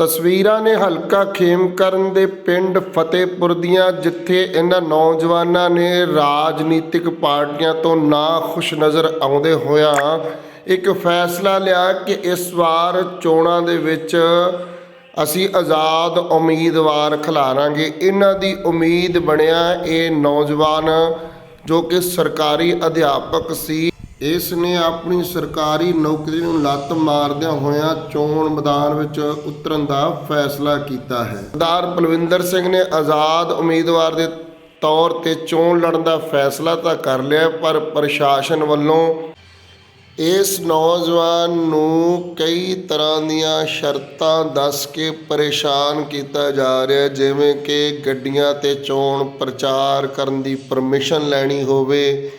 ਤਸਵੀਰਾਂ ਨੇ ਹਲਕਾ ਖੇਮਕਰਨ ਦੇ ਪਿੰਡ ਫਤਿਹਪੁਰ ਦੀਆਂ, ਜਿੱਥੇ ਇਹਨਾਂ ਨੌਜਵਾਨਾਂ ਨੇ ਰਾਜਨੀਤਿਕ ਪਾਰਟੀਆਂ ਤੋਂ ਨਾ ਖੁਸ਼ ਨਜ਼ਰ ਆਉਂਦੇ ਹੋਇਆਂ ਇੱਕ ਫੈਸਲਾ ਲਿਆ ਕਿ ਇਸ ਵਾਰ ਚੋਣਾਂ ਦੇ ਵਿੱਚ ਅਸੀਂ ਆਜ਼ਾਦ ਉਮੀਦਵਾਰ ਖਿਲਾਰਾਂਗੇ। ਇਹਨਾਂ ਦੀ ਉਮੀਦ ਬਣਿਆ ਇਹ ਨੌਜਵਾਨ ਜੋ ਕਿ ਸਰਕਾਰੀ ਅਧਿਆਪਕ ਸੀ ਇਸ ਨੇ ਆਪਣੀ ਸਰਕਾਰੀ ਨੌਕਰੀ ਨੂੰ ਲੱਤ ਮਾਰਦਿਆਂ ਹੋਇਆਂ ਚੋਣ ਮੈਦਾਨ ਵਿੱਚ ਉਤਰਨ ਦਾ ਫੈਸਲਾ ਕੀਤਾ ਹੈ। ਸਰਦਾਰ ਬਲਵਿੰਦਰ ਸਿੰਘ ਨੇ ਆਜ਼ਾਦ ਉਮੀਦਵਾਰ ਦੇ ਤੌਰ ਤੇ ਚੋਣ ਲੜਨ ਦਾ ਫੈਸਲਾ ਤਾਂ ਕਰ ਲਿਆ, ਪਰ ਪ੍ਰਸ਼ਾਸਨ ਵੱਲੋਂ ਇਸ ਨੌਜਵਾਨ ਨੂੰ ਕਈ ਤਰ੍ਹਾਂ ਦੀਆਂ ਸ਼ਰਤਾਂ ਦੱਸ ਕੇ ਪਰੇਸ਼ਾਨ ਕੀਤਾ ਜਾ ਰਿਹਾ, ਜਿਵੇਂ ਕਿ ਗੱਡੀਆਂ ਤੇ ਚੋਣ ਪ੍ਰਚਾਰ ਕਰਨ ਦੀ ਪਰਮਿਸ਼ਨ ਲੈਣੀ ਹੋਵੇ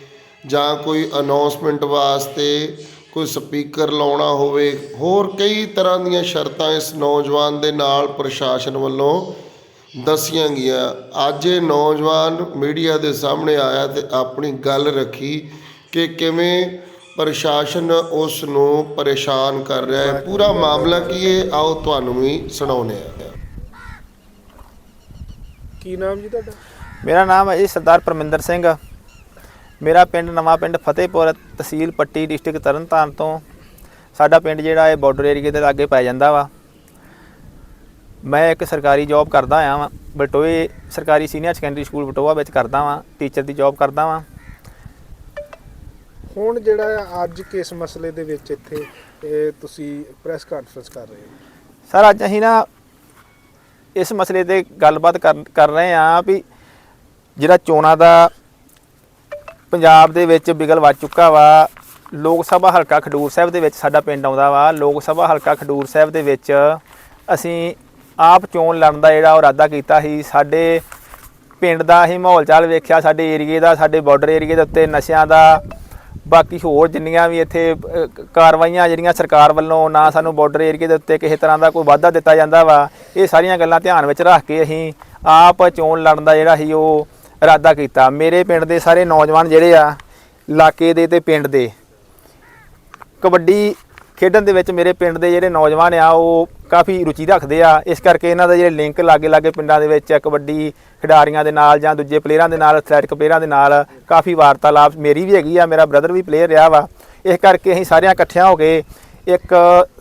ਜਾਂ ਕੋਈ ਅਨਾਉਂਸਮੈਂਟ ਵਾਸਤੇ ਕੋਈ ਸਪੀਕਰ ਲਾਉਣਾ ਹੋਵੇ ਹੋਰ ਕਈ ਤਰ੍ਹਾਂ ਦੀਆਂ ਸ਼ਰਤਾਂ ਇਸ ਨੌਜਵਾਨ ਦੇ ਨਾਲ ਪ੍ਰਸ਼ਾਸਨ ਵੱਲੋਂ ਦੱਸੀਆਂ ਗਿਆ ਅੱਜ ਇਹ ਨੌਜਵਾਨ ਮੀਡੀਆ ਦੇ ਸਾਹਮਣੇ ਆਇਆ ਤੇ ਆਪਣੀ ਗੱਲ ਰੱਖੀ ਕਿ ਕਿਵੇਂ ਪ੍ਰਸ਼ਾਸਨ ਉਸ ਨੂੰ ਪਰੇਸ਼ਾਨ ਕਰ ਰਿਹਾ ਹੈ। ਪੂਰਾ ਮਾਮਲਾ ਕੀ ਹੈ? ਆਓ ਤੁਹਾਨੂੰ ਵੀ ਸੁਣਾਉਂਦੇ ਹਾਂ। ਕੀ ਨਾਮ ਜੀ ਤੁਹਾਡਾ? ਮੇਰਾ ਨਾਮ ਹੈ ਜੀ ਸਰਦਾਰ ਪਰਮਿੰਦਰ ਸਿੰਘ। ਮੇਰਾ ਪਿੰਡ ਨਵਾਂ ਪਿੰਡ ਫਤਿਹਪੁਰ ਤਹਿਸੀਲ ਪੱਟੀ ਡਿਸਟ੍ਰਿਕਟ ਤਰਨਤਾਰਨ ਤੋਂ। ਸਾਡਾ ਪਿੰਡ ਜਿਹੜਾ ਹੈ ਬਾਰਡਰ ਏਰੀਏ ਦੇ ਲਾਗੇ ਪੈ ਜਾਂਦਾ ਵਾ। ਮੈਂ ਇੱਕ ਸਰਕਾਰੀ ਜੌਬ ਕਰਦਾ ਆਇਆ ਵਾਂ ਬਟੋਏ ਸਰਕਾਰੀ ਸੀਨੀਅਰ ਸੈਕੰਡਰੀ ਸਕੂਲ ਬਟੋਆ ਵਿੱਚ ਕਰਦਾ ਵਾਂ ਟੀਚਰ ਦੀ ਜੌਬ ਕਰਦਾ ਵਾਂ। ਹੁਣ ਜਿਹੜਾ ਅੱਜ ਕਿਸ ਮਸਲੇ ਦੇ ਵਿੱਚ ਇੱਥੇ ਇਹ ਤੁਸੀਂ ਪ੍ਰੈਸ ਕਾਨਫਰੰਸ ਕਰ ਰਹੇ ਹੋ। ਸਰ ਅੱਜ ਅਸੀਂ ਨਾ ਇਸ ਮਸਲੇ ਤੇ ਗੱਲਬਾਤ ਕਰ ਕਰ ਰਹੇ ਹਾਂ ਵੀ ਜਿਹੜਾ ਚੋਣਾਂ ਦਾ ਪੰਜਾਬ ਦੇ ਵਿੱਚ ਬਿਗਲ ਵੱਜ ਚੁੱਕਾ ਵਾ। ਲੋਕ ਸਭਾ ਹਲਕਾ ਖਡੂਰ ਸਾਹਿਬ ਦੇ ਵਿੱਚ ਸਾਡਾ ਪਿੰਡ ਆਉਂਦਾ ਵਾ। ਲੋਕ ਸਭਾ ਹਲਕਾ ਖਡੂਰ ਸਾਹਿਬ ਦੇ ਵਿੱਚ ਅਸੀਂ ਆਪ ਚੋਣ ਲੜਨ ਦਾ ਜਿਹੜਾ ਉਹ ਇਰਾਦਾ ਕੀਤਾ ਸੀ, ਸਾਡੇ ਪਿੰਡ ਦਾ ਅਸੀਂ ਮਾਹੌਲ ਚਾਲ ਵੇਖਿਆ, ਸਾਡੇ ਏਰੀਏ ਦਾ, ਸਾਡੇ ਬਾਰਡਰ ਏਰੀਏ ਦੇ ਉੱਤੇ ਨਸ਼ਿਆਂ ਦਾ, ਬਾਕੀ ਹੋਰ ਜਿੰਨੀਆਂ ਵੀ ਇੱਥੇ ਕਾਰਵਾਈਆਂ ਜਿਹੜੀਆਂ ਸਰਕਾਰ ਵੱਲੋਂ ਨਾ ਸਾਨੂੰ ਬਾਰਡਰ ਏਰੀਏ ਦੇ ਉੱਤੇ ਕਿਸੇ ਤਰ੍ਹਾਂ ਦਾ ਕੋਈ ਵਾਧਾ ਦਿੱਤਾ ਜਾਂਦਾ ਵਾ, ਇਹ ਸਾਰੀਆਂ ਗੱਲਾਂ ਧਿਆਨ ਵਿੱਚ ਰੱਖ ਕੇ ਅਸੀਂ ਆਪ ਚੋਣ ਲੜਨ ਦਾ ਜਿਹੜਾ ਸੀ, ਉਹ ਇਰਾਦਾ ਕੀਤਾ। ਮੇਰੇ ਪਿੰਡ ਦੇ ਸਾਰੇ ਨੌਜਵਾਨ ਜਿਹੜੇ ਆ, ਇਲਾਕੇ ਦੇ ਤੇ ਪਿੰਡ ਦੇ, ਕਬੱਡੀ ਖੇਡਣ ਦੇ ਵਿੱਚ ਮੇਰੇ ਪਿੰਡ ਦੇ ਜਿਹੜੇ ਨੌਜਵਾਨ ਆ, ਉਹ ਕਾਫੀ ਰੁਚੀ ਰੱਖਦੇ ਆ। ਇਸ ਕਰਕੇ ਇਹਨਾਂ ਦਾ ਜਿਹੜੇ ਲਿੰਕ ਲਾਗੇ ਲਾਗੇ ਪਿੰਡਾਂ ਦੇ ਵਿੱਚ ਕਬੱਡੀ ਖਿਡਾਰੀਆਂ ਦੇ ਨਾਲ ਜਾਂ ਦੂਜੇ ਪਲੇਅਰਾਂ ਦੇ ਨਾਲ ਐਥਲੈਟਿਕ ਪਲੇਅਰਾਂ ਦੇ ਨਾਲ ਕਾਫੀ ਵਾਰਤਾਲਾਪ ਮੇਰੀ ਵੀ ਹੈਗੀ ਆ, ਮੇਰਾ ਬ੍ਰਦਰ ਵੀ ਪਲੇਅਰ ਰਿਹਾ ਵਾ। ਇਸ ਕਰਕੇ ਅਸੀਂ ਸਾਰਿਆਂ ਇਕੱਠਿਆਂ ਹੋ ਕੇ ਇੱਕ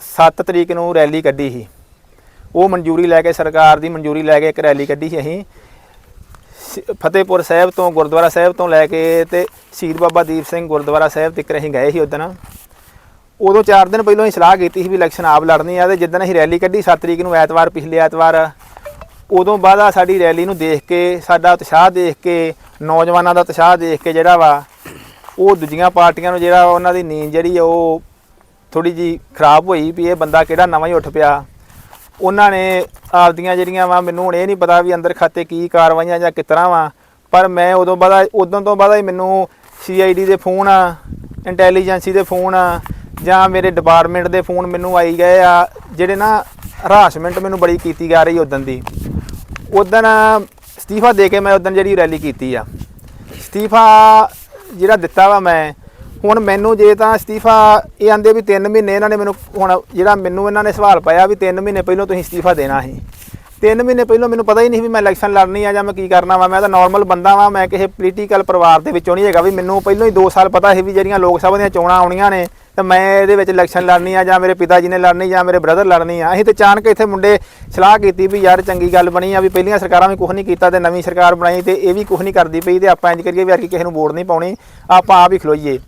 7 ਤਰੀਕ ਨੂੰ ਰੈਲੀ ਕੱਢੀ ਸੀ। ਉਹ ਮਨਜ਼ੂਰੀ ਲੈ ਕੇ, ਸਰਕਾਰ ਦੀ ਮਨਜ਼ੂਰੀ ਲੈ ਕੇ ਇੱਕ ਰੈਲੀ ਕੱਢੀ ਸੀ ਅਸੀਂ। ਫਤਿਹਪੁਰ ਸਾਹਿਬ ਤੋਂ, ਗੁਰਦੁਆਰਾ ਸਾਹਿਬ ਤੋਂ ਲੈ ਕੇ ਤੇ ਸ਼ਹੀਦ ਬਾਬਾ ਦੀਪ ਸਿੰਘ ਗੁਰਦੁਆਰਾ ਸਾਹਿਬ ਤੱਕ ਅਸੀਂ ਗਏ ਸੀ ਉਦੋਂ ਉਦੋਂ 4 ਦਿਨ ਪਹਿਲਾਂ ਹੀ ਸਲਾਹ ਕੀਤੀ ਸੀ ਵੀ ਇਲੈਕਸ਼ਨ ਆਪ ਲੜਨੀ ਆ ਤੇ ਜਿੱਦਣ ਅਸੀਂ ਰੈਲੀ ਕੱਢੀ 7 ਤਰੀਕ ਨੂੰ ਐਤਵਾਰ, ਪਿਛਲੇ ਐਤਵਾਰ, ਉਦੋਂ ਬਾਅਦ ਆ ਸਾਡੀ ਰੈਲੀ ਨੂੰ ਦੇਖ ਕੇ, ਸਾਡਾ ਉਤਸ਼ਾਹ ਦੇਖ ਕੇ, ਨੌਜਵਾਨਾਂ ਦਾ ਉਤਸ਼ਾਹ ਦੇਖ ਕੇ ਜਿਹੜਾ ਵਾ, ਉਹ ਦੂਜੀਆਂ ਪਾਰਟੀਆਂ ਨੂੰ ਜਿਹੜਾ ਉਹਨਾਂ ਦੀ ਨੀਂਦ ਜਿਹੜੀ ਆ ਉਹ ਥੋੜੀ ਜੀ ਖਰਾਬ ਹੋਈ ਵੀ ਇਹ ਬੰਦਾ ਕਿਹੜਾ ਨਵਾਂ ਹੀ ਉੱਠ ਪਿਆ। ਉਹਨਾਂ ਨੇ ਆਪਦੀਆਂ ਜਿਹੜੀਆਂ ਵਾ, ਮੈਨੂੰ ਹੁਣ ਇਹ ਨਹੀਂ ਪਤਾ ਵੀ ਅੰਦਰ ਖਾਤੇ ਕੀ ਕਾਰਵਾਈਆਂ ਜਾਂ ਕਿਸ ਤਰ੍ਹਾਂ ਵਾ, ਪਰ ਮੈਂ ਉਦੋਂ ਬਾਅਦ ਉਦੋਂ ਤੋਂ ਬਾਅਦ ਹੀ ਮੈਨੂੰ ਸੀਆਈਡੀ ਦੇ ਫੋਨ ਆ ਇੰਟੈਲੀਜੈਂਸੀ ਦੇ ਫੋਨ ਆ, ਜਾਂ ਮੇਰੇ ਡਿਪਾਰਟਮੈਂਟ ਦੇ ਫੋਨ ਮੈਨੂੰ ਆਈ ਗਏ ਆ, ਜਿਹੜੇ ਨਾ ਹਰਾਸਮੈਂਟ ਮੈਨੂੰ ਬੜੀ ਕੀਤੀ ਜਾ ਰਹੀ ਉਦੋਂ ਦੀ। ਉਦੋਂ ਅਸਤੀਫਾ ਦੇ ਕੇ ਮੈਂ ਉਦੋਂ ਜਿਹੜੀ ਰੈਲੀ ਕੀਤੀ ਆ। ਅਸਤੀਫਾ ਜਿਹੜਾ ਦਿੱਤਾ ਵਾ ਮੈਂ ਹੁਣ ਮੈਨੂੰ ਜੇ ਤਾਂ ਅਸਤੀਫਾ ਇਹ ਆਂਦੇ ਵੀ 3 ਮਹੀਨੇ ਇਹਨਾਂ ਨੇ ਮੈਨੂੰ ਹੁਣ ਜਿਹੜਾ ਮੈਨੂੰ ਇਹਨਾਂ ਨੇ ਸਵਾਲ ਪਾਇਆ ਵੀ 3 ਮਹੀਨੇ ਪਹਿਲਾਂ ਤੁਸੀਂ ਅਸਤੀਫਾ ਦੇਣਾ ਸੀ। 3 ਮਹੀਨੇ ਪਹਿਲਾਂ ਮੈਨੂੰ ਪਤਾ ਹੀ ਨਹੀਂ ਵੀ ਮੈਂ ਇਲੈਕਸ਼ਨ ਲੜਨੀ ਆ ਜਾਂ ਮੈਂ ਕੀ ਕਰਨਾ ਵਾ, ਮੈਂ ਤਾਂ ਨਾਰਮਲ ਬੰਦਾ ਵਾਂ, ਮੈਂ ਕਿਸੇ ਪੋਲੀਟੀਕਲ ਪਰਿਵਾਰ ਦੇ ਵਿੱਚੋਂ ਨਹੀਂ ਹੈਗਾ ਵੀ ਮੈਨੂੰ ਪਹਿਲਾਂ ਹੀ 2 ਸਾਲ ਪਤਾ ਸੀ ਵੀ ਜਿਹੜੀਆਂ ਲੋਕ ਸਭਾ ਦੀਆਂ ਚੋਣਾਂ ਆਉਣੀਆਂ ਨੇ, ਤਾਂ ਮੈਂ ਇਹਦੇ ਵਿੱਚ ਇਲੈਕਸ਼ਨ ਲੜਨੀ ਆ ਜਾਂ ਮੇਰੇ ਪਿਤਾ ਜੀ ਨੇ ਲੜਨੀ ਜਾਂ ਮੇਰੇ ਬ੍ਰਦਰ ਲੜਨੀ ਆ। ਅਸੀਂ ਤੇ ਅਚਾਨਕ ਇੱਥੇ ਮੁੰਡੇ ਸਲਾਹ ਕੀਤੀ ਵੀ ਯਾਰ ਚੰਗੀ ਗੱਲ ਬਣੀ ਆ ਵੀ ਪਹਿਲੀਆਂ ਸਰਕਾਰਾਂ ਵੀ ਕੁਝ ਨਹੀਂ ਕੀਤਾ ਤੇ ਨਵੀਂ ਸਰਕਾਰ ਬਣਾਈ ਤੇ ਇਹ ਵੀ ਕੁਝ ਨਹੀਂ ਕਰਦੀ ਪਈ ਤੇ ਆਪਾਂ ਇੰਜ ਕਰੀਏ ਵੀ ਯਾਰ ਕਿਸੇ ਨੂੰ ਵੋਟ ਨਹੀਂ ਪਾਉਣੀ, ਆਪਾਂ ਆਪ ਹੀ ਖਲੋਈਏ।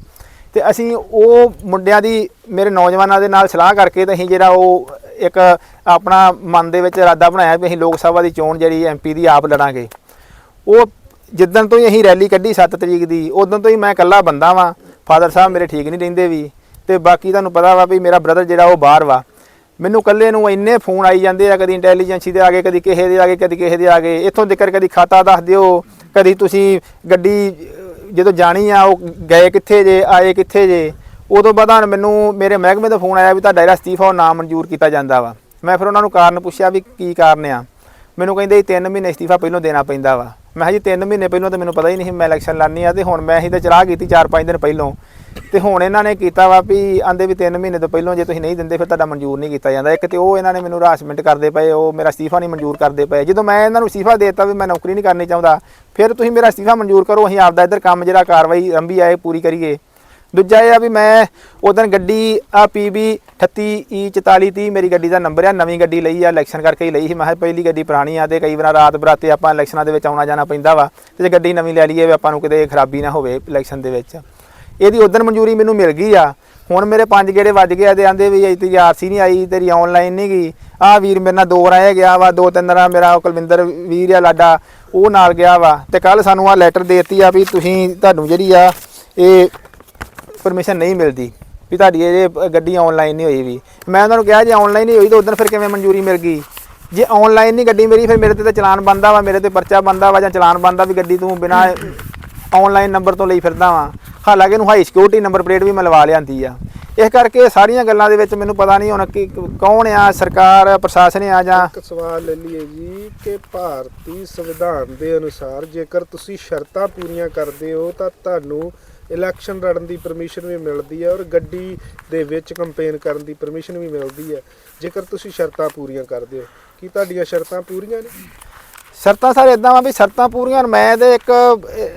ਤੇ ਅਸੀਂ ਉਹ ਮੁੰਡਿਆਂ ਦੀ, ਮੇਰੇ ਨੌਜਵਾਨਾਂ ਦੇ ਨਾਲ ਸਲਾਹ ਕਰਕੇ ਤੇ ਅਸੀਂ ਜਿਹੜਾ ਉਹ ਇੱਕ ਆਪਣਾ ਮਨ ਦੇ ਵਿੱਚ ਇਰਾਦਾ ਬਣਾਇਆ ਵੀ ਅਸੀਂ ਲੋਕ ਸਭਾ ਦੀ ਚੋਣ ਜਿਹੜੀ ਐਮਪੀ ਦੀ ਆਪ ਲੜਾਂਗੇ। ਉਹ ਜਿੱਦਣ ਤੋਂ ਹੀ ਅਸੀਂ ਰੈਲੀ ਕੱਢੀ 7 ਤਰੀਕ ਦੀ, ਉਦੋਂ ਤੋਂ ਹੀ ਮੈਂ ਇਕੱਲਾ ਬੰਦਾ ਵਾਂ, ਫਾਦਰ ਸਾਹਿਬ ਮੇਰੇ ਠੀਕ ਨਹੀਂ ਰਹਿੰਦੇ ਵੀ, ਤੇ ਬਾਕੀ ਤੁਹਾਨੂੰ ਪਤਾ ਵਾ ਵੀ ਮੇਰਾ ਬ੍ਰਦਰ ਜਿਹੜਾ ਉਹ ਬਾਹਰ ਵਾ। ਮੈਨੂੰ ਇਕੱਲੇ ਨੂੰ ਇੰਨੇ ਫੋਨ ਆਈ ਜਾਂਦੇ ਆ, ਕਦੀ ਇੰਟੈਲੀਜੈਂਸੀ ਦੇ ਆ ਗਏ ਕਦੀ ਕਿਸੇ ਦੇ ਆ ਗਏ ਕਦੀ ਕਿਸੇ ਦੇ ਆ ਗਏ ਇੱਥੋਂ ਜਿਕਰ ਕਦੀ ਖਾਤਾ ਦੱਸ ਦਿਓ, ਕਦੀ ਤੁਸੀਂ ਗੱਡੀ ਜਦੋਂ ਜਾਣੀ ਆ, ਉਹ ਗਏ ਕਿੱਥੇ ਜੇ, ਆਏ ਕਿੱਥੇ ਜੇ, ਉਦੋਂ ਬਾਅਦ ਹੁਣ ਮੈਨੂੰ ਮੇਰੇ ਮਹਿਕਮੇ ਦਾ ਫੋਨ ਆਇਆ ਵੀ ਤੁਹਾਡਾ ਜਿਹੜਾ ਅਸਤੀਫਾ, ਉਹ ਨਾ ਮਨਜ਼ੂਰ ਕੀਤਾ ਜਾਂਦਾ ਵਾ। ਮੈਂ ਫਿਰ ਉਹਨਾਂ ਨੂੰ ਕਾਰਨ ਪੁੱਛਿਆ ਵੀ ਕੀ ਕਾਰਨ ਆ। ਮੈਨੂੰ ਕਹਿੰਦੇ ਜੀ 3 ਮਹੀਨੇ ਅਸਤੀਫਾ ਪਹਿਲਾਂ ਦੇਣਾ ਪੈਂਦਾ ਵਾ। ਮੈਂ ਕਿਹਾ ਜੀ 3 ਮਹੀਨੇ ਪਹਿਲਾਂ ਤਾਂ ਮੈਨੂੰ ਪਤਾ ਹੀ ਨਹੀਂ ਸੀ, ਮੈਂ ਇਲੈਕਸ਼ਨ ਲੜਨੀ ਆ ਤੇ ਹੁਣ ਮੈਂ ਹੀ ਤਾਂ ਚਲਾਹ ਕੀਤੀ 4-5 ਦਿਨ ਪਹਿਲਾਂ। ਤੇ ਹੁਣ ਇਹਨਾਂ ਨੇ ਕੀਤਾ ਵਾ ਵੀ ਆਂਦੇ ਵੀ 3 ਮਹੀਨੇ ਤੋਂ ਪਹਿਲਾਂ ਜੇ ਤੁਸੀਂ ਨਹੀਂ ਦਿੰਦੇ ਫਿਰ ਤੁਹਾਡਾ ਮਨਜ਼ੂਰ ਨਹੀਂ ਕੀਤਾ ਜਾਂਦਾ। ਇੱਕ ਤੇ ਉਹ ਇਹਨਾਂ ਨੇ ਮੈਨੂੰ ਹਰਾਸਮੈਂਟ ਕਰਦੇ ਪਏ, ਉਹ ਮੇਰਾ ਅਸਤੀਫਾ ਨਹੀਂ ਮਨਜ਼ੂਰ ਕਰਦੇ ਪਏ। ਜਦੋਂ ਮੈਂ ਇਹਨਾਂ ਨੂੰ ਅਸਤੀਫਾ ਦੇ ਦਿੱਤਾ ਵੀ ਮੈਂ ਨੌਕਰੀ ਨਹੀਂ ਕਰਨੀ ਚਾਹੁੰਦਾ, ਫਿਰ ਤੁਸੀਂ ਮੇਰਾ ਅਸਤੀਫਾ ਮਨਜ਼ੂਰ ਕਰੋ, ਅਸੀਂ ਆਪਦਾ ਇੱਧਰ ਕੰਮ ਜਿਹੜਾ ਕਾਰਵਾਈ ਰੰਭੀ ਆਏ ਪੂਰੀ ਕਰੀਏ। ਦੂਜਾ ਇਹ ਆ ਵੀ ਮੈਂ ਉਦੋਂ ਗੱਡੀ, ਆ ਪੀਬੀ 38 4430 ਮੇਰੀ ਗੱਡੀ ਦਾ ਨੰਬਰ ਆ, ਨਵੀਂ ਗੱਡੀ ਲਈ ਆ ਇਲੈਕਸ਼ਨ ਕਰਕੇ ਹੀ ਲਈ ਸੀ। ਮੈਂ ਕਿਹਾ ਪਹਿਲੀ ਗੱਡੀ ਪੁਰਾਣੀ ਆ ਤੇ ਕਈ ਵਾਰ ਰਾਤ ਬਰਾਤੇ ਆਪਾਂ ਇਲੈਕਸ਼ਨਾਂ ਦੇ ਵਿੱਚ ਆਉਣਾ ਜਾਣਾ ਪੈਂਦਾ ਵਾ ਤੇ ਜੇ ਗੱਡੀ ਨਵੀਂ ਲੈ ਲਈਏ ਵੀ ਆਪਾਂ ਨੂੰ ਕਿਤੇ ਖਰਾਬੀ ਨਾ ਹੋਵੇ ਇਲੈਕਸ਼ਨ ਦੇ ਵਿੱਚ। ਇਹਦੀ ਉਦੋਂ ਮਨਜ਼ੂਰੀ ਮੈਨੂੰ ਮਿਲ ਗਈ ਆ। ਹੁਣ ਮੇਰੇ ਪੰਜ ਗੇੜੇ ਵੱਜ ਗਏ ਆ ਤੇ ਆਂਦੇ ਵੀ ਅਜੇ ਤੇਰੀ ਆਰਸੀ ਨਹੀਂ ਆਈ, ਤੇਰੀ ਆਨਲਾਈਨ ਨਹੀਂ ਗਈ। ਆ ਵੀਰ ਮੇਰੇ ਨਾਲ ਦੋ ਰਾਏ ਗਿਆ ਵਾ, ਦੋ ਤਿੰਨ ਰਾਂ ਮੇਰਾ ਕੁਲਵਿੰਦਰ ਵੀਰ ਆ, ਲਾਡਾ, ਉਹ ਨਾਲ ਗਿਆ ਵਾ। ਤੇ ਕੱਲ ਸਾਨੂੰ ਆ ਲੈਟਰ ਦੇਤੀ ਆ ਵੀ ਤੁਸੀਂ, ਤੁਹਾਨੂੰ ਜਿਹੜੀ ਆ, ਇਹ ਪਰਮਿਸ਼ਨ ਨਹੀਂ ਮਿਲਦੀ ਵੀ ਤੁਹਾਡੀ ਇਹ ਗੱਡੀ ਆਨਲਾਈਨ ਨਹੀਂ ਹੋਈ ਵੀ। ਮੈਂ ਉਹਨਾਂ ਨੂੰ ਕਿਹਾ, ਜੇ ਆਨਲਾਈਨ ਨਹੀਂ ਹੋਈ ਤਾਂ ਉਦੋਂ ਫਿਰ ਕਿਵੇਂ ਮਨਜ਼ੂਰੀ ਮਿਲ ਗਈ? ਜੇ ਆਨਲਾਈਨ ਨਹੀਂ ਗੱਡੀ ਮੇਰੀ ਫਿਰ ਮੇਰੇ ਤੇ ਤਾਂ ਚਲਾਨ ਬੰਦਾ ਵਾ, ਮੇਰੇ ਤੇ ਪਰਚਾ ਬੰਦਾ ਵਾ ਜਾਂ ਚਲਾਨ ਬੰਦਾ ਵੀ ਗੱਡੀ ਤੂੰ ਬਿਨਾ ਆਨਲਾਈਨ ਨੰਬਰ ਤੋਂ ਲਈ ਫਿਰਦਾ ਵਾ। ਹਾਲਾਂਕਿ ਇਹਨੂੰ ਹਾਈ ਸਿਕਿਉਰਿਟੀ ਨੰਬਰ ਪਲੇਟ ਵੀ ਮੈਂ ਲਿਆਂਦੀ ਆ। ਇਸ ਕਰਕੇ ਸਾਰੀਆਂ ਗੱਲਾਂ ਦੇ ਵਿੱਚ ਮੈਨੂੰ ਪਤਾ ਨਹੀਂ ਹੁਣ ਕਿ ਕੌਣ ਆ, ਸਰਕਾਰ, ਪ੍ਰਸ਼ਾਸਨ ਆ ਜਾਂ ਇੱਕ ਸਵਾਲ ਲੈ ਲਈਏ ਜੀ ਕਿ ਭਾਰਤੀ ਸੰਵਿਧਾਨ ਦੇ ਅਨੁਸਾਰ ਜੇਕਰ ਤੁਸੀਂ ਸ਼ਰਤਾਂ ਪੂਰੀਆਂ ਕਰਦੇ ਹੋ ਤਾਂ ਤੁਹਾਨੂੰ ਇਲੈਕਸ਼ਨ ਲੜਨ ਦੀ ਪਰਮਿਸ਼ਨ ਵੀ ਮਿਲਦੀ ਹੈ ਔਰ ਗੱਡੀ ਦੇ ਵਿੱਚ ਕੰਪੇਨ ਕਰਨ ਦੀ ਪਰਮਿਸ਼ਨ ਵੀ ਮਿਲਦੀ ਹੈ। ਜੇਕਰ ਤੁਸੀਂ ਸ਼ਰਤਾਂ ਪੂਰੀਆਂ ਕਰਦੇ ਹੋ, ਕੀ ਤੁਹਾਡੀਆਂ ਸ਼ਰਤਾਂ ਪੂਰੀਆਂ ਨੇ? ਸ਼ਰਤਾਂ ਸਰ ਇਦਾਂ ਵਾ ਵੀ ਸ਼ਰਤਾਂ ਪੂਰੀਆਂ ਹੁਣ ਮੈਂ ਤੇ ਇੱਕ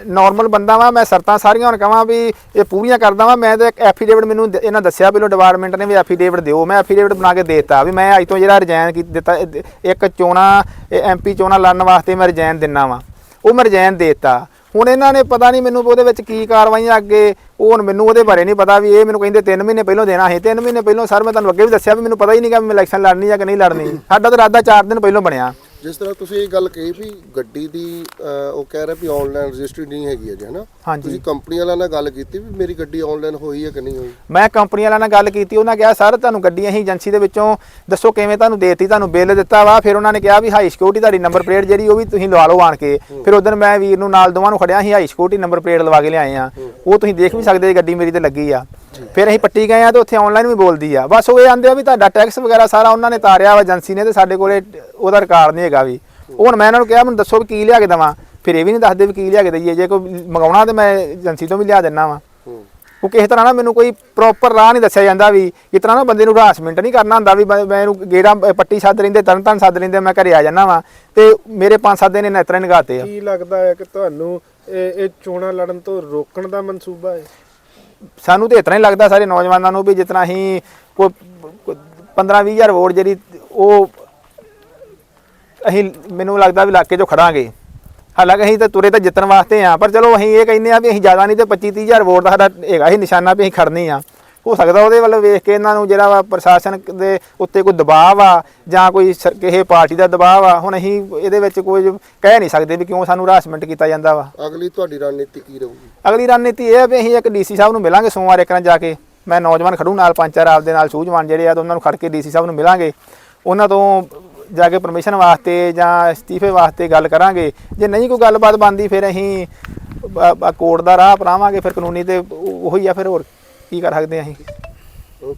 ਨਾਰਮਲ ਬੰਦਾ ਵਾ, ਮੈਂ ਸ਼ਰਤਾਂ ਸਾਰੀਆਂ ਹੁਣ ਕਹਾਂ ਵੀ ਇਹ ਪੂਰੀਆਂ ਕਰਦਾ ਵਾ। ਮੈਂ ਤੇ ਇੱਕ ਐਫੀਡੇਵਿਟ ਮੈਨੂੰ ਇਹਨਾਂ ਦੱਸਿਆ ਪਹਿਲਾਂ ਡਿਪਾਰਟਮੈਂਟ ਨੇ ਵੀ ਐਫੀਡੇਵਿਟ ਦਿਓ। ਮੈਂ ਐਫੀਡੇਵਿਟ ਬਣਾ ਕੇ ਦੇਤਾ ਵੀ ਮੈਂ ਅੱਜ ਤੋਂ ਜਿਹੜਾ ਰਿਜ਼ਾਈਨ ਕੀ, ਦਿੱਤਾ, ਇਹ- ਇੱਕ ਚੋਣਾ ਐਮਪੀ ਚੋਣਾ ਲੜਨ ਵਾਸਤੇ ਮੈਂ ਰਿਜ਼ਾਈਨ ਦਿੰਨਾ ਵਾਂ। ਉਹ ਮੈਂ ਰਿਜ਼ਾਈਨ ਦੇਤਾ। ਹੁਣ ਇਹਨਾਂ ਨੇ ਪਤਾ ਨਹੀਂ ਮੈਨੂੰ ਉਹਦੇ ਵਿੱਚ ਕੀ ਕਾਰਵਾਈਆਂ ਅੱਗੇ, ਉਹ ਹੁਣ ਮੈਨੂੰ ਉਹਦੇ ਬਾਰੇ ਨਹੀਂ ਪਤਾ ਵੀ ਇਹ ਮੈਨੂੰ ਕਹਿੰਦੇ 3 ਮਹੀਨੇ ਪਹਿਲਾਂ ਦੇਣਾ ਸੀ 3 ਮਹੀਨੇ ਪਹਿਲਾਂ ਸਰ ਮੈਂ ਤੁਹਾਨੂੰ ਅੱਗੇ ਵੀ ਦੱਸਿਆ ਵੀ ਮੈਨੂੰ ਪਤਾ ਹੀ ਨਹੀਂਗਾ ਵੀ ਮੈਂ ਇਲੈਕਸ਼ਨ ਲੜਨੀ ਜਾਂ ਕਿ ਨਹੀਂ ਲੜਨੀ। ਸਾਡਾ ਤਾਂ ਇਰਾਦਾ 4 ਦਿਨ ਪਹਿਲਾਂ ਬਣਿਆ। ਜਿਸ ਤਰ੍ਹਾਂ ਤੁਸੀਂ ਇਹ ਗੱਲ ਕਹੀ ਵੀ ਗੱਡੀ ਦੀ ਅਹ, ਉਹ ਕਹਿ ਰਿਹਾ ਵੀ ਆਨਲਾਈਨ ਰਜਿਸਟਰੀ ਨਹੀਂ ਹੈਗੀ ਅਜੇ ਹਨਾ? ਹਾਂਜੀ। ਤੁਸੀਂ ਕੰਪਨੀ ਵਾਲਿਆਂ ਨਾਲ ਗੱਲ ਕੀਤੀ ਵੀ ਮੇਰੀ ਗੱਡੀ ਆਨਲਾਈਨ ਹੋਈ ਹੈ ਕਿ ਨਹੀਂ ਹੋਈ? ਮੈਂ ਕੰਪਨੀ ਵਾਲਿਆਂ ਨਾਲ ਗੱਲ ਕੀਤੀ ਉਹਨਾਂ ਕਿਹਾ ਸਰ ਤੁਹਾਨੂੰ ਗੱਡੀ ਅਸੀਂ ਏਜੰਸੀ ਦੇ ਵਿੱਚੋਂ ਦੱਸੋ ਕਿਵੇਂ ਤੁਹਾਨੂੰ ਦੇਤੀ ਤੁਹਾਨੂੰ ਬਿੱਲ ਦਿੱਤਾ ਵਾ। ਫਿਰ ਉਹਨਾਂ ਨੇ ਕਿਹਾ ਵੀ ਹਾਈ ਸਿਕਿਉਰਿਟੀ ਤੁਹਾਡੀ ਨੰਬਰ ਪਲੇਟ ਜਿਹੜੀ ਉਹ ਵੀ ਤੁਸੀਂ ਲਵਾ ਲਓ ਆਣ ਕੇ। ਫਿਰ ਉਦੋਂ ਮੈਂ ਵੀਰ ਨੂੰ ਨਾਲ ਦੋਵਾਂ ਨੂੰ ਖੜਿਆ ਸੀ ਹਾਈ ਸਿਕਿਉਰਿਟੀ ਨੰਬਰ ਪਲੇਟ ਲਵਾ ਕੇ ਲਿਆਏ ਆ। ਉਹ ਤੁਸੀਂ ਦੇਖ ਵੀ ਸਕਦੇ ਜੇ ਗੱਡੀ ਮੇਰੀ ਤੇ ਲੱਗੀ ਆ। ਫਿਰ ਅਸੀਂ ਪੱਟੀ ਗਏ ਆ ਤੇ ਉੱਥੇ ਆਨਲਾਈਨ ਵੀ ਬੋਲਦੀ ਆ। ਬਸ ਉਹ ਇਹ ਆਂਦੇ ਆ ਵੀ ਤੁਹਾਡਾ ਟੈਕਸ ਵਗੈਰਾ ਸਾਰਾ ਉਹਨਾਂ ਨੇ ਤਾਰਿਆ ਵਾ ਏਜੰਸੀ ਨੇ ਤੇ ਸਾਡੇ ਕੋਲੇ ਉਹਦਾ ਰਿਕਾਰਡ ਨਹੀਂ ਹੈਗਾ ਵੀ। ਉਹ ਹੁਣ ਮੈਂ ਇਹਨਾਂ ਨੂੰ ਕਿਹਾ ਮੈਨੂੰ ਦੱਸੋ ਵੀ ਕੀ ਲਿਆ ਕੇ ਦੇਵਾਂ। ਫਿਰ ਇਹ ਵੀ ਨਹੀਂ ਦੱਸਦੇ ਵੀ ਕੀ ਲਿਆ ਕੇ ਦਈਏ। ਜੇ ਕੋਈ ਮੰਗਾਉਣਾ ਤੇ ਮੈਂ ਏਜੰਸੀ ਤੋਂ ਵੀ ਲਿਆ ਦਿੰਨਾ ਵਾ। ਉਹ ਕਿਸੇ ਤਰ੍ਹਾਂ ਨਾ ਮੈਨੂੰ ਕੋਈ ਪ੍ਰੋਪਰ ਰਾਹ ਨਹੀਂ ਦੱਸਿਆ ਜਾਂਦਾ ਵੀ ਇਸ ਤਰ੍ਹਾਂ ਨਾ ਬੰਦੇ ਨੂੰ ਹਰਾਸਮੈਂਟ ਨਹੀਂ ਕਰਨਾ ਹੁੰਦਾ ਵੀ ਮੈਂ ਇਹਨੂੰ ਗੇੜਾ ਪੱਟੀ ਸੱਦ ਲੈਂਦੇ ਤਰਨ ਤਰਨ ਸੱਦ ਲੈਂਦੇ ਮੈਂ ਘਰੇ ਆ ਜਾਣਾ ਵਾ। ਤੇ ਮੇਰੇ ਪੰਜ ਸੱਤ ਦਿਨ ਇਹਨੇ ਤਰ੍ਹਾਂ ਨਿਗਾਤੇ ਆ। ਕੀ ਲੱਗਦਾ ਹੈ ਕਿ ਤੁਹਾਨੂੰ ਇਹ ਇਹ ਚੋਣਾਂ ਲੜਨ ਤੋਂ ਰੋਕਣ ਦਾ ਮਨਸੂਬਾ ਹੈ? ਸਾਨੂੰ ਤੇ ਇਸ ਹੀ ਲੱਗਦਾ ਸਾਰੇ ਨੌਜਵਾਨਾਂ ਨੂੰ ਵੀ ਜਿਤਨਾ ਹੀ ਕੋਈ 15 20000 ਵੋਟ ਜਿਹੜੀ ਉਹ ਅਸੀਂ ਮੈਨੂੰ ਲੱਗਦਾ ਵੀ ਇਲਾਕੇ 'ਚੋਂ ਖੜਾਂਗੇ। ਹਾਲਾਂਕਿ ਅਸੀਂ ਤਾਂ ਤੁਰੇ ਤਾਂ ਜਿੱਤਣ ਵਾਸਤੇ ਆ, ਪਰ ਚਲੋ ਅਸੀਂ ਇਹ ਕਹਿੰਦੇ ਆ ਵੀ ਅਸੀਂ ਜ਼ਿਆਦਾ ਨਹੀਂ ਤੇ 25 30000 ਵੋਟ ਦਾ ਸਾਡਾ ਹੈਗਾ ਹੀ ਨਿਸ਼ਾਨਾ ਵੀ ਅਸੀਂ ਖੜਨੀ ਆ। ਹੋ ਸਕਦਾ ਉਹਦੇ ਵੱਲ ਵੇਖ ਕੇ ਇਹਨਾਂ ਨੂੰ ਜਿਹੜਾ ਵਾ ਪ੍ਰਸ਼ਾਸਨ ਦੇ ਉੱਤੇ ਕੋਈ ਦਬਾਅ ਆ ਜਾਂ ਕੋਈ ਕਿਸੇ ਪਾਰਟੀ ਦਾ ਦਬਾਅ ਆ ਹੁਣ ਅਸੀਂ ਇਹਦੇ ਵਿੱਚ ਕੋਈ ਕਹਿ ਨਹੀਂ ਸਕਦੇ ਵੀ ਕਿਉਂ ਸਾਨੂੰ ਹਰਾਸਮੈਂਟ ਕੀਤਾ ਜਾਂਦਾ ਵਾ। ਅਗਲੀ ਤੁਹਾਡੀ ਰਣਨੀਤੀ ਕੀ ਰਹੂਗੀ? ਅਗਲੀ ਰਣਨੀਤੀ ਇਹ ਹੈ ਵੀ ਅਸੀਂ ਇੱਕ ਡੀਸੀ ਸਾਹਿਬ ਨੂੰ ਮਿਲਾਂਗੇ ਸੋਮਵਾਰ ਇੱਕ ਨਾਲ ਜਾ ਕੇ। ਮੈਂ ਨੌਜਵਾਨ ਖੜੂ ਨਾਲ ਪੰਜ ਚਾਰ ਆਪਦੇ ਨਾਲ ਸੂਝਵਾਨ ਜਿਹੜੇ ਆ ਉਹਨਾਂ ਨੂੰ ਖੜ ਕੇ ਡੀਸੀ ਸਾਹਿਬ ਨੂੰ ਮਿਲਾਂਗੇ। ਉਹਨਾਂ ਤੋਂ ਜਾ ਕੇ ਪਰਮਿਸ਼ਨ ਵਾਸਤੇ ਜਾਂ ਅਸਤੀਫੇ ਵਾਸਤੇ ਗੱਲ ਕਰਾਂਗੇ। ਜੇ ਨਹੀਂ ਕੋਈ ਗੱਲਬਾਤ ਬਣਦੀ ਫਿਰ ਅਸੀਂ ਕੋਰਟ ਦਾ ਰਾਹ ਅਪਣਾਵਾਂਗੇ ਫਿਰ ਕਾਨੂੰਨੀ ਤੇ ਉਹੀ ਆ ਫਿਰ ਹੋਰ ਕੀ ਕਰ ਸਕਦੇ ਹਾਂ ਅਸੀਂ?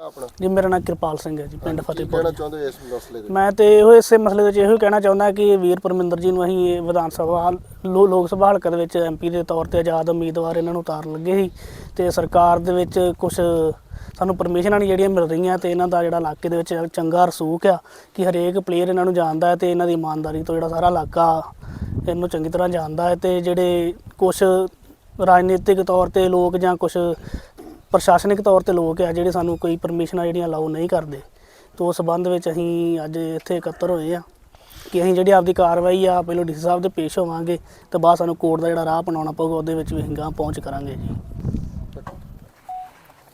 ਆਪਣਾ ਜੀ ਮੇਰਾ ਨਾਮ ਕਿਰਪਾਲ ਸਿੰਘ ਹੈ ਜੀ ਪਿੰਡ ਫਤਿਹਪੁਰ। ਕਹਿਣਾ ਚਾਹੁੰਦੇ ਹੋ ਇਸ ਮਸਲੇ ਦੇ ਮੈਂ ਤੇ ਇਹੋ ਇਸੇ ਮਸਲੇ ਵਿੱਚ ਇਹੋ ਕਹਿਣਾ ਚਾਹੁੰਦਾ ਕਿ ਵੀਰ ਪਰਮਿੰਦਰ ਜੀ ਨੂੰ ਅਸੀਂ ਇਹ ਵਿਧਾਨ ਸਭਾ ਲੋ- ਲੋਕ ਸਭਾ ਹਲਕੇ ਦੇ ਵਿੱਚ ਐਮਪੀ ਦੇ ਤੌਰ ਤੇ ਆਜ਼ਾਦ ਉਮੀਦਵਾਰ ਇਹਨਾਂ ਨੂੰ ਉਤਾਰਨ ਲੱਗੇ ਸੀ ਤੇ ਸਰਕਾਰ ਦੇ ਵਿੱਚ ਕੁਝ ਸਾਨੂੰ ਪਰਮਿਸ਼ਨਾਂ ਨਹੀਂ ਜਿਹੜੀਆਂ ਮਿਲ ਰਹੀਆਂ ਤੇ ਇਹਨਾਂ ਦਾ ਜਿਹੜਾ ਇਲਾਕੇ ਦੇ ਵਿੱਚ ਚੰਗਾ ਰਸੂਖ ਆ ਕਿ ਹਰੇਕ ਪਲੇਅਰ ਇਹਨਾਂ ਨੂੰ ਜਾਣਦਾ ਹੈ ਤੇ ਇਹਨਾਂ ਦੀ ਇਮਾਨਦਾਰੀ ਤੋਂ ਜਿਹੜਾ ਸਾਰਾ ਇਲਾਕਾ ਇਹਨੂੰ ਚੰਗੀ ਤਰ੍ਹਾਂ ਜਾਣਦਾ ਹੈ ਤੇ ਜਿਹੜੇ ਕੁਝ ਰਾਜਨੀਤਿਕ ਤੌਰ ਤੇ ਲੋਕ ਜਾਂ ਕੁਝ ਪ੍ਰਸ਼ਾਸਨਿਕ ਤੌਰ ਤੇ ਲੋਕ ਆ ਜਿਹੜੇ ਸਾਨੂੰ ਕੋਈ ਪਰਮਿਸ਼ਨਾਂ ਜਿਹੜੀਆਂ ਅਲਾਉ ਨਹੀਂ ਕਰਦੇ। ਤੋਂ ਉਸ ਸੰਬੰਧ ਵਿੱਚ ਅਸੀਂ ਅੱਜ ਇੱਥੇ ਇਕੱਤਰ ਹੋਏ ਆ ਕਿ ਅਸੀਂ ਜਿਹੜੀ ਆਪਦੀ ਕਾਰਵਾਈ ਆ ਪਹਿਲਾਂ ਡੀਸੀ ਸਾਹਿਬ ਦੇ ਪੇਸ਼ ਹੋਵਾਂਗੇ ਤੇ ਬਾਅਦ ਸਾਨੂੰ ਕੋਰਟ ਦਾ ਜਿਹੜਾ ਰਾਹ ਅਪਣਾਉਣਾ ਪਊਗਾ ਉਹਦੇ ਵਿੱਚ ਵੀ ਅਸੀਂ ਗਾਂਹ ਪਹੁੰਚ ਕਰਾਂਗੇ ਜੀ।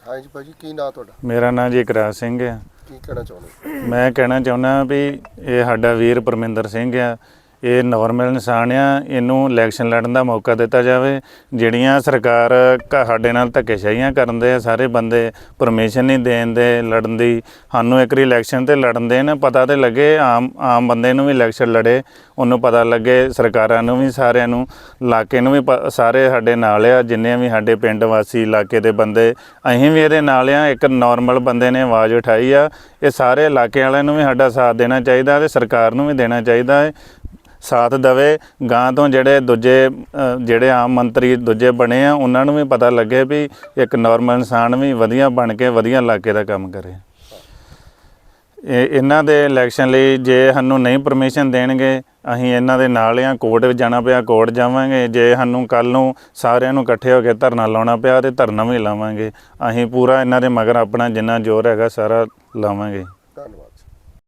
ਹਾਂਜੀ ਭਾਜੀ ਕੀ ਨਾਂ ਤੁਹਾਡਾ? ਮੇਰਾ ਨਾਮ ਜੀ ਇਕਰਾਰ ਸਿੰਘ ਹੈ ਕੀ ਕਹਿਣਾ ਚਾਹੁੰਦੇ? ਮੈਂ ਕਹਿਣਾ ਚਾਹੁੰਦਾ ਵੀ ਇਹ ਸਾਡਾ ਵੀਰ ਪਰਮਿੰਦਰ ਸਿੰਘ ਆ। ਇਹ ਨਾਰਮਲ ਇਨਸਾਨ ਆ, ਇਹਨੂੰ ਇਲੈਕਸ਼ਨ ਲੜਨ ਦਾ ਮੌਕਾ ਦਿੱਤਾ ਜਾਵੇ, ਜਿਹੜੀਆਂ ਸਰਕਾਰ ਕ- ਸਾਡੇ ਨਾਲ ਧੱਕੇਸ਼ਾਹੀਆਂ ਕਰਨ ਦੇ ਆ, ਸਾਰੇ ਬੰਦੇ ਪਰਮਿਸ਼ਨ ਨਹੀਂ ਦੇਣ ਦੇ, ਲੜਨ ਦੀ। ਸਾਨੂੰ ਇੱਕ ਰੀ ਇਲੈਕਸ਼ਨ ਤੇ ਲੜਨ ਦੇਣ ਪਤਾ ਤੇ ਲੱਗੇ, ਆਮ ਆਮ ਬੰਦੇ ਨੂੰ ਵੀ ਇਲੈਕਸ਼ਨ ਲੜੇ, ਉਹਨੂੰ ਪਤਾ ਲੱਗੇ, ਸਰਕਾਰਾਂ ਨੂੰ ਵੀ, ਸਾਰਿਆਂ ਨੂੰ, ਇਲਾਕੇ ਨੂੰ ਵੀ ਪ- ਸਾਰੇ ਸਾਡੇ ਨਾਲ ਆ, ਜਿੰਨੇ ਵੀ ਸਾਡੇ ਪਿੰਡ ਵਾਸੀ, ਇਲਾਕੇ ਦੇ ਬੰਦੇ, ਅਸੀਂ ਵੀ ਇਹਦੇ ਨਾਲ ਆ, ਇੱਕ ਨਾਰਮਲ ਬੰਦੇ ਨੇ ਆਵਾਜ਼ ਉਠਾਈ ਆ, ਇਹ ਸਾਰੇ ਇਲਾਕੇ ਵਾਲਿਆਂ ਨੂੰ ਵੀ ਸਾਡਾ ਸਾਥ ਦੇਣਾ ਚਾਹੀਦਾ ਤੇ ਸਰਕਾਰ ਨੂੰ ਵੀ ਦੇਣਾ ਚਾਹੀਦਾ ਹੈ ਸਾਥ ਦਵੇ, ਗਾਂ ਤੋਂ ਜਿਹੜੇ ਦੂਜੇ ਜਿਹੜੇ ਆਮ ਮੰਤਰੀ ਦੂਜੇ ਬਣੇ ਆ, ਉਹਨਾਂ ਨੂੰ ਵੀ ਪਤਾ ਲੱਗੇ ਵੀ ਇੱਕ ਨਾਰਮਲ ਇਨਸਾਨ ਵੀ ਵਧੀਆ ਬਣ ਕੇ ਵਧੀਆ ਇਲਾਕੇ ਦਾ ਕੰਮ ਕਰੇ। ਇਹਨਾਂ ਦੇ ਇਲੈਕਸ਼ਨ ਲਈ ਜੇ ਸਾਨੂੰ ਨਹੀਂ ਪਰਮਿਸ਼ਨ ਦੇਣਗੇ, ਅਸੀਂ ਇਹਨਾਂ ਦੇ ਨਾਲ ਆ ਕੋਰਟ ਵਿੱਚ ਜਾਣਾ ਪਿਆ, ਕੋਰਟ ਜਾਵਾਂਗੇ। ਜੇ ਸਾਨੂੰ ਕੱਲ ਨੂੰ ਸਾਰਿਆਂ ਨੂੰ ਇਕੱਠੇ ਹੋ ਕੇ ਧਰਨਾ ਲਾਉਣਾ ਪਿਆ ਤੇ ਧਰਨਾ ਵੀ ਲਾਵਾਂਗੇ। ਅਸੀਂ ਪੂਰਾ ਇਹਨਾਂ ਦੇ ਮਗਰ ਆਪਣਾ ਜਿੰਨਾ ਜ਼ੋਰ ਹੈਗਾ ਸਾਰਾ ਲਾਵਾਂਗੇ। ਧੰਨਵਾਦ।